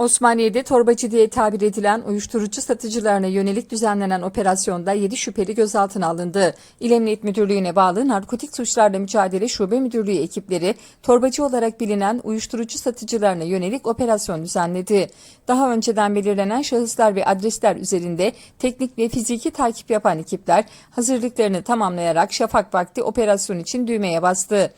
Osmaniye'de torbacı diye tabir edilen uyuşturucu satıcılarına yönelik düzenlenen operasyonda 7 şüpheli gözaltına alındı. İl Emniyet Müdürlüğü'ne bağlı Narkotik Suçlarla Mücadele Şube Müdürlüğü ekipleri torbacı olarak bilinen uyuşturucu satıcılarına yönelik operasyon düzenledi. Daha önceden belirlenen şahıslar ve adresler üzerinde teknik ve fiziki takip yapan ekipler hazırlıklarını tamamlayarak şafak vakti operasyon için düğmeye bastı.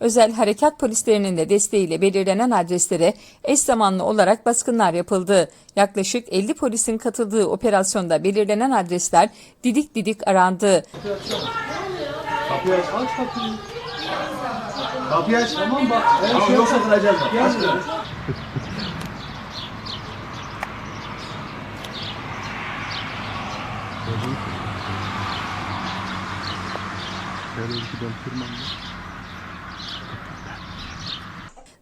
Özel harekat polislerinin de desteğiyle belirlenen adreslere eş zamanlı olarak baskınlar yapıldı. Yaklaşık 50 polisin katıldığı operasyonda belirlenen adresler didik didik arandı. Kapıyı aç, aç kapıyı. Kapıyı aç, tamam bak. Eğer şey yoksa kıracağız bak. Aç kapıyı. Şöyle giden tırmanma.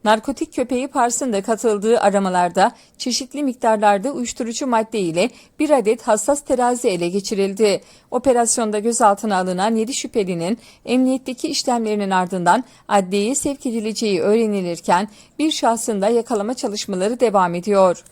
Narkotik köpeği Pars'ın da katıldığı aramalarda çeşitli miktarlarda uyuşturucu madde ile bir adet hassas terazi ele geçirildi. Operasyonda gözaltına alınan 7 şüphelinin emniyetteki işlemlerinin ardından adliyeye sevk edileceği öğrenilirken bir şahsın da yakalama çalışmaları devam ediyor.